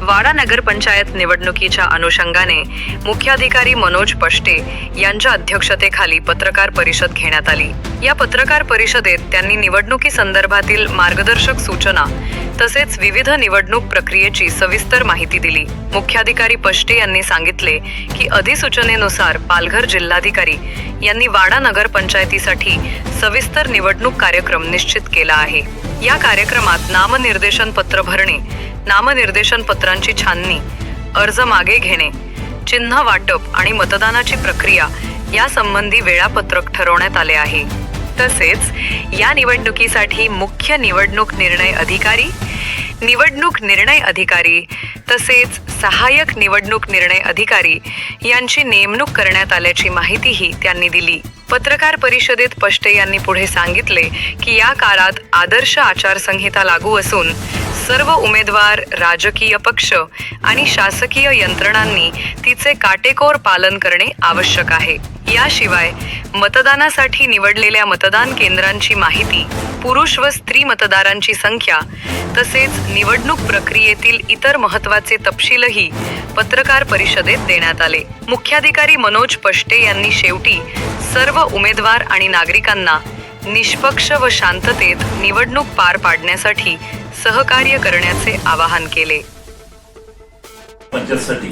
वाडा नगरपंचायत निवडणुकीच्या अनुषंगाने मुख्याधिकारी मनोज पष्टे यांच्या अध्यक्षतेखाली पत्रकार परिषद घेण्यात आली. या पत्रकार परिषदेत त्यांनी निवडणुकी संदर्भातील मार्गदर्शक सूचना तसेच विविध निवडणूक प्रक्रियेची सविस्तर माहिती दिली. मुख्याधिकारी पष्टे यांनी सांगितले की अधिसूचनेनुसार पालघर जिल्हाधिकारी यांनी वाडा नगरपंचायतीसाठी सविस्तर निवडणूक कार्यक्रम निश्चित केला आहे. या कार्यक्रमात नामनिर्देशन पत्र भरणे नामनिर्देशन पत्रांची छाननी अर्ज मागे घेणे चिन्ह वाटप आणि मतदानाची प्रक्रिया यासंबंधी वेळापत्रक ठरवण्यात आले आहे. तसेच या निवडणुकीसाठी मुख्य निवडणूक निर्णय अधिकारी निवडणूक निर्णय अधिकारी तसेच सहाय्यक निवडणूक निर्णय अधिकारी यांची नेमणूक करण्यात आल्याची माहितीही त्यांनी दिली. पत्रकार परिषदेत पष्टे यांनी पुढे सांगितले की या काळात आदर्श आचारसंहिता लागू असून सर्व उमेदवार राजकीय पक्ष आणि शासकीय यंत्रणांनी तिचे काटेकोर पालन करणे आवश्यक आहे. याशिवाय मतदानासाठी निवडलेल्या मतदान केंद्रांची माहिती पुरुष व स्त्री मतदारांची संख्या तसेच निवडणूक प्रक्रियेतील इतर महत्त्वाचे तपशीलही पत्रकार परिषदेत देण्यात आले. मुख्याधिकारी मनोज पष्टे यांनी शेवटी सर्व उमेदवार आणि नागरिकांना निष्पक्ष व शांततेत निवडणूक पार पाडण्यासाठी सहकार्य करण्याचे आवाहन केले. पंचायतसाठी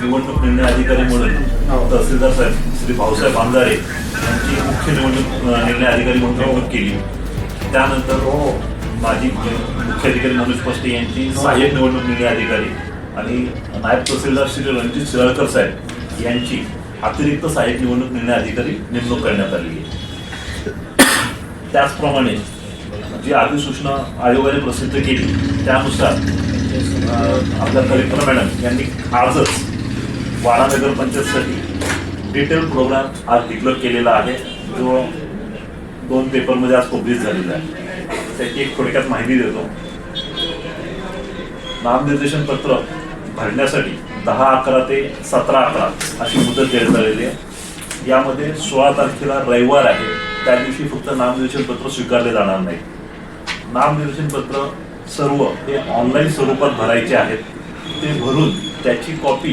निवडणूक निर्णय अधिकारी म्हणून तहसीलदार साहेब श्री भाऊसाहेब आमदारे यांची मुख्य निवडणूक निर्णय अधिकारी म्हणून नेमणूक केली. त्यानंतर माजी मुख्य अधिकारी मनोज पष्टे यांची सहाय्यक निवडणूक निर्णय अधिकारी आणि नायब तहसीलदार श्री रणजित शिराळकर साहेब यांची अतिरिक्त सहाय्यक निवडणूक निर्णय अधिकारी नेमणूक करण्यात आली आहे. त्याचप्रमाणे जी अधिसूचना आयोगाने प्रसिद्ध केली त्यानुसार आपल्या कलेक्टर मॅडम यांनी आजच वाडा नगर पंचायतसाठी डिटेल प्रोग्राम आज डिक्लेअर केलेला आहे. जो दोन पेपरमध्ये आज पब्लिश झालेला आहे. त्याची एक थोडक्यात माहिती देतो. नामनिर्देशन पत्र भरण्यासाठी दहा अकरा ते सतरा अकरा अशी मुदत देण्यात आलेली आहे. यामध्ये सोळा तारखेला रविवार आहे. त्या दिवशी फक्त नामनिर्देशन पत्र स्वीकारले जाणार नाही. नामनिर्देशन पत्र सर्व हे ऑनलाईन स्वरूपात भरायचे आहेत. ते भरून त्याची कॉपी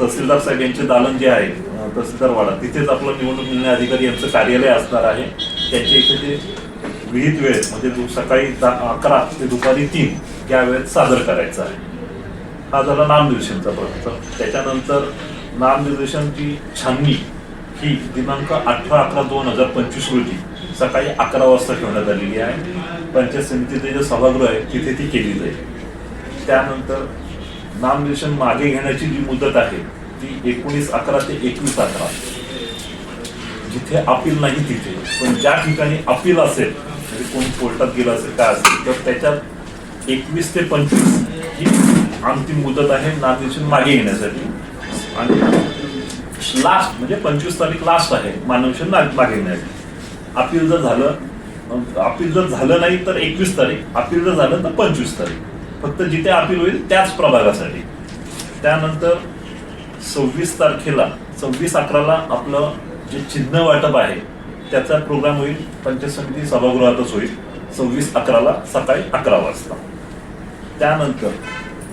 तहसीलदार साहेब यांचे दालन जे आहे अं, तहसीलदार वाडा तिथेच आपलं निवडणूक निर्णय अधिकारी यांचं कार्यालय असणार आहे. त्याच्या इथे ते विहित वेळ म्हणजे दु- सकाळी अकरा ते दुपारी तीन या वेळेत सादर करायचं आहे. हा झाला नामनिर्देशनचा प्रश्न. त्याच्यानंतर नामनिर्देशनची छाननी ही दिनांक अठरा अकरा दोन हजार पंचवीस रोजी सकाळी अकरा वाजता ठेवण्यात आलेली आहे. पंचायत समितीचे जे सभागृह आहे तिथे ती केली जाईल. त्यानंतर नामनिर्देशन मागे घेण्याची जी मुदत आहे ती एकोणीस अकरा ते एकवीस अकरा. जिथे अपील नाही तिथे पण ज्या ठिकाणी अपील असेल म्हणजे कोण कोर्टात गेलं असेल काय असेल तर त्याच्यात एकवीस ते पंचवीस ही अंतिम मुदत आहे नामनिर्देशन मागे घेण्यासाठी. आणि लास्ट म्हणजे पंचवीस तारीख लास्ट आहे. मानवशन मागे नाही अपील जर झालं अपील जर झालं नाही तर एकवीस तारीख. अपील जर झालं तर पंचवीस तारीख. फक्त जिथे अपील होईल त्याच प्रभागासाठी. त्यानंतर सव्वीस तारखेला सव्वीस अकराला आपलं जे चिन्ह वाटप आहे त्याचा प्रोग्राम होईल. पंचायत समिती सभागृहातच होईल. सव्वीस अकराला सकाळी अकरा वाजता. त्यानंतर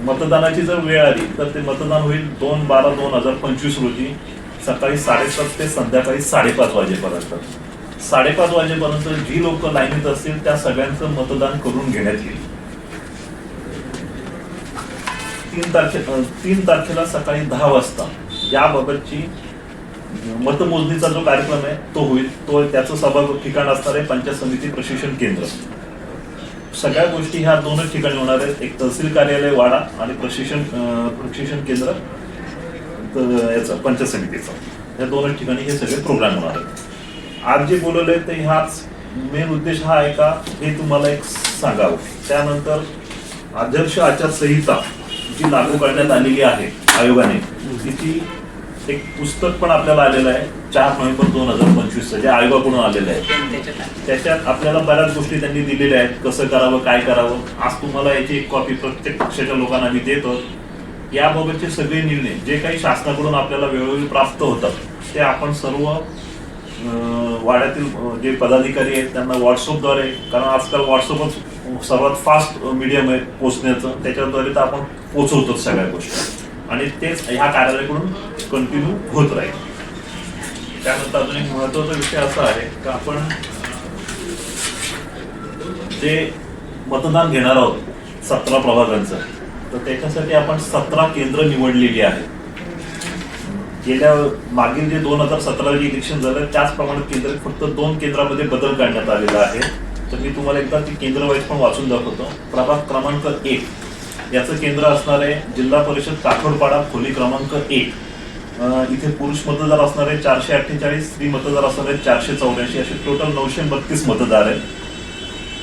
मतदानाची जर वेळ आली तर ते मतदान होईल दोन बारा दोन हजार पंचवीस रोजी. सकाळी साडेसात ते संध्याकाळी साडेपाच वाजेपर्यंत. साडेपाच वाजेपर्यंत जी लोक लाईनीत असतील त्या सगळ्यांचं मतदान करून घेण्यात येईल. तीन तारखे तीन तारखेला सकाळी दहा वाजता याबाबतची मतमोजणीचा जो कार्यक्रम आहे तो होईल. तो त्याचं सभा ठिकाण असणार आहे पंचायत समिती प्रशिक्षण केंद्र. सगळ्या गोष्टी ह्या दोनच ठिकाणी होणार आहेत. एक तहसील कार्यालय वाडा आणि प्रशिक्षण प्रशिक्षण केंद्र. याचं पंचायत समितीचा या दोनच ठिकाणी हे सगळे प्रोग्राम होणार आहेत. आज जे बोलवलंय ते ह्याच मेन उद्देश हा आहे का? हे तुम्हाला एक सांगावं. त्यानंतर आदर्श आचारसंहिता जी लागू करण्यात आलेली आहे आयोगाने तिची एक पुस्तक पण आपल्याला आलेलं आहे. चार नोव्हेंबर दोन हजार पंचवीसचं जे आयोगाकडून आलेलं आहे. त्याच्यात आपल्याला बऱ्याच गोष्टी त्यांनी दिलेल्या आहेत. कसं करावं काय करावं आज तुम्हाला याची एक कॉपी प्रत्येक पक्षाच्या लोकांना मी देतो. याबाबतचे सगळे निर्णय जे काही शासनाकडून आपल्याला वेळोवेळी प्राप्त होतात ते आपण सर्व वाड्यातील जे पदाधिकारी आहेत त्यांना व्हॉट्सअपद्वारे कारण आजकाल व्हॉट्सअपच सर्वात फास्ट मीडियम आहे पोचण्याचं त्याच्याद्वारे तर आपण पोचवतो सगळ्या गोष्टी. आणि तेच ह्या कार्यालयाकडून कंटिन्यू होत राहील. त्यानंतर अजून एक महत्त्वाचा विषय असा आहे की आपण जे मतदान घेणार आहोत सतरा प्रभागांचं तर त्याच्यासाठी आपण सतरा केंद्र निवडलेली आहेत. गेल्या मागील जे दोन हजार सतरा जे इलेक्शन झालं त्याचप्रमाणे केंद्र फक्त दोन केंद्रामध्ये बदल करण्यात आलेला आहे. तर मी तुम्हाला एकदा ती केंद्र वाईज पण वाचून दाखवतो. प्रभाग क्रमांक एक. याचं केंद्र असणार आहे जिल्हा परिषद काठोडपाडा खोली क्रमांक एक. इथे पुरुष मतदार असणार आहे चारशे अठ्ठेचाळीस स्त्री मतदार असणार आहे चारशे चौऱ्याऐंशी. असे टोटल नऊशे बत्तीस मतदार आहेत.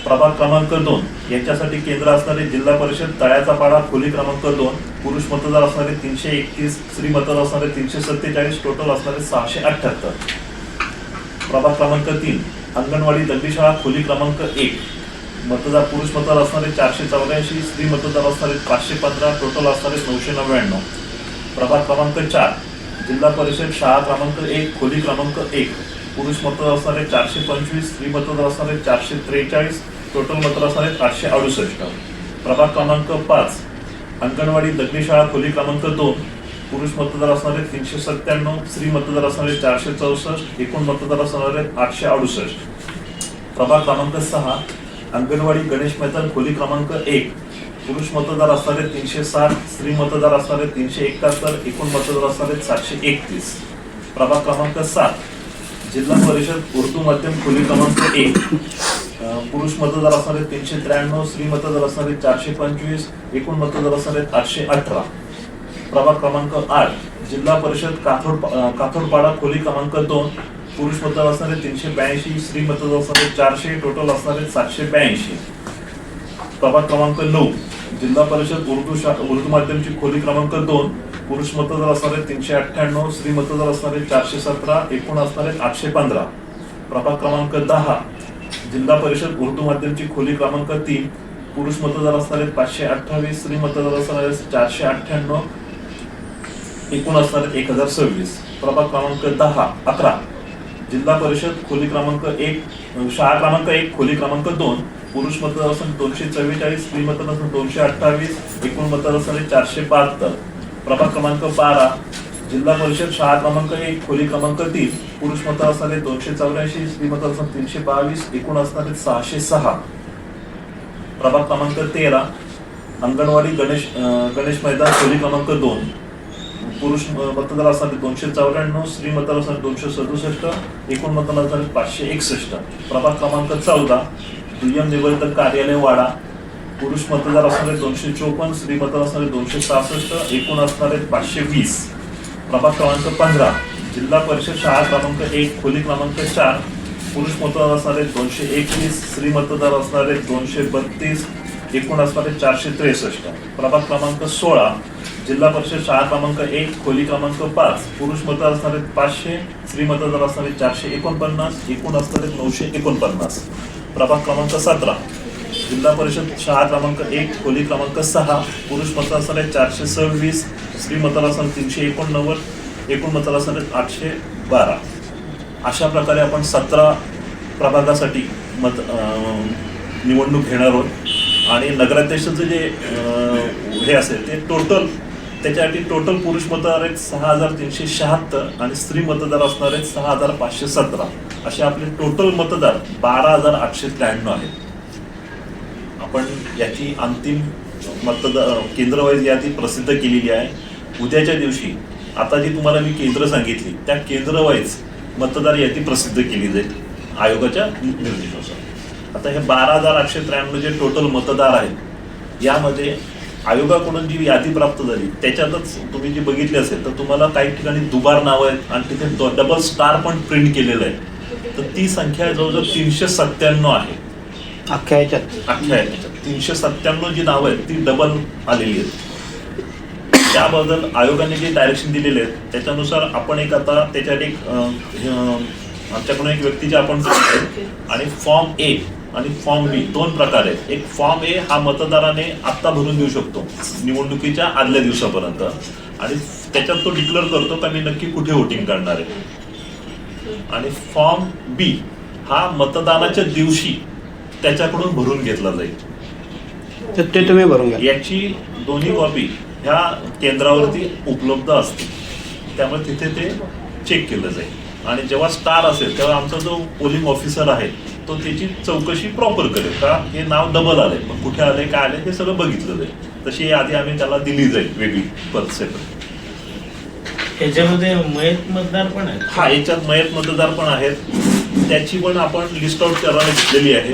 प्रभाग क्रमांक दोन. याच्यासाठी केंद्र असणारे जिल्हा परिषद तळ्याचा पाडा खोली क्रमांक दोन. पुरुष मतदार असणारे तीनशे एकतीस स्त्री मतदार असणारे तीनशे सत्तेचाळीस टोटल असणारे सहाशे अठ्ठ्याहत्तर प्रभाग क्रमांक तीन. अंगणवाडी दंडीशाळा खोली क्रमांक एक. मतदार पुरुष मतदार असणारे चारशे चौऱ्याऐंशी स्त्री मतदार असणारे पाचशे पंधरा टोटल असणारे नऊशे नव्याण्णव. प्रभाग क्रमांक चार. जिल्हा परिषद शाळा क्रमांक एक खोली क्रमांक एक. पुरुष मतदार असणारे चारशे पंचवीस स्त्री मतदार असणारे चारशे त्रेचाळीस टोटल मतदार असणारे आठशे अडुसष्ट. प्रभाग क्रमांक पाच अंगणवाडी दगडीशाळा खोली क्रमांक दोन पुरुष मतदार असणारे तीनशे सत्त्याण्णव स्त्री मतदार असणारे चारशे चौसष्ट एकूण मतदार असणारे आठशे अडुसष्ट. प्रभाग क्रमांक सहा अंगणवाडी गणेश मैदान खोली क्रमांक एक पुरुष मतदार असणारे तीनशे साठ स्त्री मतदार असणारे तीनशे एकाहत्तर एकूण मतदार असणारे सातशे एकतीस. प्रभाग क्रमांक सात जिल्हा परिषद उर्दू माध्यम खोली क्रमांक एक. पुरुष मतदार असणारे तीनशे त्र्याण्णव स्त्री मतदार असणारे चारशे पंचवीस एकूण मतदार असणारे आठशे अठरा. प्रभाग क्रमांक आठ जिल्हा परिषद काथोड काथोडपाडा खोली क्रमांक दोन. पुरुष मतदार असणारे तीनशे ब्याऐंशी स्त्री मतदार असणारे चारशे टोटल असणारे सातशे ब्याऐंशी. प्रभाग क्रमांक नऊ जिल्हा परिषद उर्दू शा उर्दू माध्यमची खोली क्रमांक दोन. पुरुष मतदार असणारे तीनशे अठ्ठ्याण्णव स्त्री मतदार असणारे चारशे सतरा एकूण असणारे आठशे पंधरा. प्रभाग क्रमांक दहा जिल्हा परिषद उर्दू माध्यमची खोली क्रमांक तीन पुरुष मतदार असणारे पाचशे अठ्ठावीस स्त्री मतदार असणारे चारशे अठ्ठ्याण्णव एकूण असणारे एक हजार सव्वीस. प्रभाग क्रमांक दहा अकरा. जिल्हा परिषद खोली क्रमांक एक शाळा क्रमांक एक खोली क्रमांक दोन पुरुष मतदार असून दोनशे चव्वेचाळीस स्त्री मतदार असून दोनशे अठ्ठावीस एकूण मतदार असणारे चारशे बहात्तर. प्रभाग क्रमांक बारा जिल्हा परिषद शाळा क्रमांक एक खोली क्रमांक तीन पुरुष मतदार असणारे दोनशे चौऱ्याऐंशी स्त्री मत असणार तीनशे बावीस एकूण असणारे सहाशे सहा. प्रभाग क्रमांक तेरा अंगणवाडी गणेश गणेश मैदान खोली क्रमांक दोन. पुरुष मतदार असणारे दोनशे चौऱ्याण्णव स्त्री मतदार असणारे दोनशे सदुसष्ट एकूण मतदार असणारे पाचशे एकसष्ट. प्रभाग क्रमांक चौदा दुय्यम निबंधक कार्यालय वाडा. पुरुष मतदार असणारे दोनशे चोपन्न स्त्री मतदार असणारे दोनशे सहासष्ट एकूण असणारे पाचशे वीस. प्रभाग क्रमांक पंधरा जिल्हा परिषद शाळा क्रमांक एक खोली क्रमांक चार पुरुष मतदार असणारे दोनशे एकवीस स्त्री मतदार असणारे दोनशे बत्तीस एकूण असणारे चारशे त्रेसष्ट. प्रभाग क्रमांक सोळा जिल्हा परिषद शाळा क्रमांक एक खोली क्रमांक पाच पुरुष मतदार असणारे पाचशे स्त्री मतदार असणारे चारशे एकोणपन्नास एकूण असणारे नऊशे एकोणपन्नास. प्रभाग क्रमांक सतरा जिल्हा परिषद शाळा क्रमांक एक खोली क्रमांक सहा पुरुष मतदार असणारे चारशे सव्वीस स्त्री मतदार तीनशे एकोणनव्वद एकूण मतदार आठशे बारा. अशा प्रकारे आपण सतरा प्रभागासाठी मत अं, निवडणूक घेणार आहोत. आणि नगराध्यक्षाचं जे हे असेल ते टोटल त्याच्यासाठी टोटल पुरुष मतदार आहेत सहा हजार तीनशे शहात्तर आणि स्त्री मतदार असणार आहेत सहा हजार पाचशे सतरा. असे आपले टोटल मतदार बारा हजार आठशे त्र्याण्णव आहेत. आपण याची अंतिम मतदार केंद्रवाईज यादी प्रसिद्ध केलेली आहे. उद्याच्या दिवशी आता जी तुम्हाला मी केंद्र सांगितली त्या केंद्रवाईज मतदार यादी प्रसिद्ध केली जाईल आयोगाच्या निर्देशानुसार. आता हे बारा हजार आठशे त्र्याण्णव जे टोटल मतदार आहेत यामध्ये आयोगाकडून जी यादी प्राप्त झाली त्याच्यातच तुम्ही जी बघितली असेल तर तुम्हाला काही ठिकाणी दुबार नावं आहेत आणि तिथे डबल स्टार पण प्रिंट केलेलं आहे. तर ती संख्या जवळजवळ तीनशे सत्त्याण्णव आहे. अख्ख्या ह्याच्यात अख्ख्या ह्याच्यात तीनशे सत्त्याण्णव जी नावं आहेत ती डबल आलेली आहेत. त्याबद्दल आयोगाने जे डायरेक्शन दिलेले आहेत त्याच्यानुसार आपण एक आता त्याच्यात एक आमच्याकडून एक व्यक्तीचे आपण आणि फॉर्म ए आणि फॉर्म बी दोन प्रकार आहेत. एक फॉर्म ए हा मतदाराने आत्ता भरून देऊ शकतो निवडणुकीच्या आदल्या दिवसापर्यंत. आणि त्याच्यात तो डिक्लेअर करतो का मी नक्की कुठे वोटिंग करणार आहे. आणि फॉर्म बी हा मतदानाच्या दिवशी त्याच्याकडून भरून घेतला जाईल. तर ते तुम्ही भरून घ्या. याची दोन्ही कॉपी ह्या केंद्रावरती उपलब्ध असते. त्यामुळे तिथे ते चेक केलं जाईल. आणि जेव्हा स्टार असेल तेव्हा आमचा जो पोलिंग ऑफिसर आहे तो त्याची चौकशी प्रॉपर करेल. का हे नाव डबल आलंय मग कुठे आलंय काय आलंय हे सगळं बघितलं जाईल. तशी आधी आम्ही त्याला दिली जाईल वेगळी सेपरेट याच्यामध्ये मयत मतदार पण आहेत? हा याच्यात मयत मतदार पण आहेत. त्याची पण आपण लिस्ट आउट करायला घेतलेली आहे.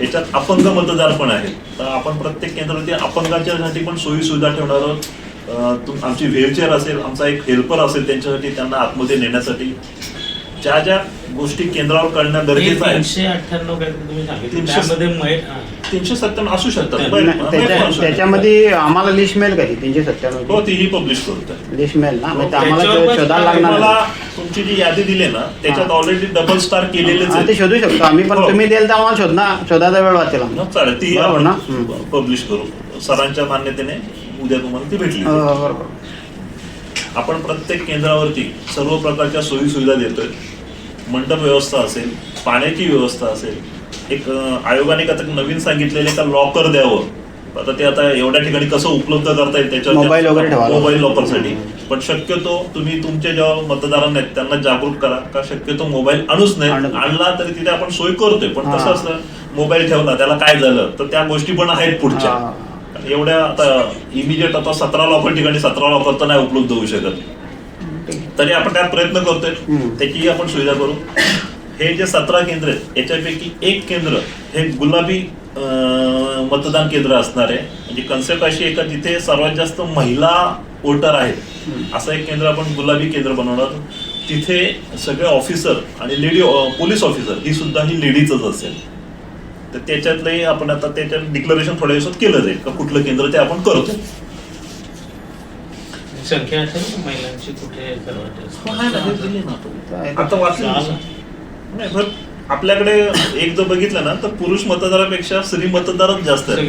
याच्यात अपंग मतदार पण आहेत. तर आपण प्रत्येक केंद्रावरती अपंगाच्यासाठी पण सोयी सुविधा ठेवणार आहोत. तुम- आमची व्हीलचेअर असेल आमचा एक हेल्पर असेल त्यांच्यासाठी त्यांना आतमध्ये नेण्यासाठी. ज्या ज्या गोष्टी केंद्रावर करणं हे गरजेचं आहे तीनशे अठ्ठ्याण्णव काहीतरी तुम्ही सांगितलं तीनशे- त्यामध्ये मयत हा. तीनशे सत्त्याण्णव असू शकतात नाही, त्याच्या- असू. त्याच्यामध्ये आम्हाला लिस्ट मिळेल का ती तीनशे हो सत्त्याण्णव तीही पब्लिश करतोय लिस्ट मिळेल ना मग ते आम्हाला त्याच्यावर ते पण शोधायला लागणार. तुमची जी यादी दिली ना त्याच्यात हा. ऑलरेडी डबल स्टार केलेलेच हा, ते आहे शोधू शकतो आम्ही पण हो. तुम्ही द्याल तर आम्हाला शोधना शोधायचा वेळ वाचेल आम्हाला. मग चालेल ती बरोबर ना? हम्म. पब्लिश करू सरांच्या मान्यतेने उद्या तुम्हाला ती भेटली हो, हो, बरोबर आपण प्रत्येक केंद्रावरती सर्व प्रकारच्या सोयी सुविधा देतोय मंडप व्यवस्था असेल पाण्याची व्यवस्था असेल एक आयोगाने का नवीन सांगितलेले का लॉकर द्यावं आता ते आता एवढ्या ठिकाणी कसं उपलब्ध करता येईल मोबाईल वगैरे ठेवायला. मोबाईल लॉकरसाठी पण शक्यतो तुम्ही तुमच्या जेव्हा मतदारांना आहेत त्यांना जागरूक करा का शक्यतो मोबाईल आणूच नाही आणू. आणला तरी तिथे आपण सोय करतोय पण. कसं असतं मोबाईल ठेवला त्याला काय झालं तर त्या गोष्टी पण आहेत पुढच्या. एवढ्या आता इमिजिएट आता सतरा लॉकर ठिकाणी सतरा लॉकर तर नाही उपलब्ध होऊ शकत तरी आपण त्यात प्रयत्न करतोय. त्याचीही आपण सुविधा करू. हे जे सतरा केंद्र आहेत याच्यापैकी एक केंद्र हे गुलाबी मतदान केंद्र असणार. आहे म्हणजे कन्सेप्ट अशी आहे का जिथे सर्वात जास्त महिला वोटर आहेत असं एक केंद्र आपण गुलाबी केंद्र बनवणार. तिथे सगळे ऑफिसर आणि लेडी पोलीस ऑफिसर ही सुद्धा ही लेडीजच असेल. तर त्याच्यातलंही आपण आता त्याच्यात डिक्लरेशन थोड्या दिवसात केलं जाईल का कुठलं केंद्र ते आपण करतो संख्या असेल ना महिलांची कुठे सर्वात जास्त आता वाचलं. नाही, पण आपल्याकडे एक जर बघितलं ना तर पुरुष मतदारापेक्षा स्त्री मतदारच जास्त आहे.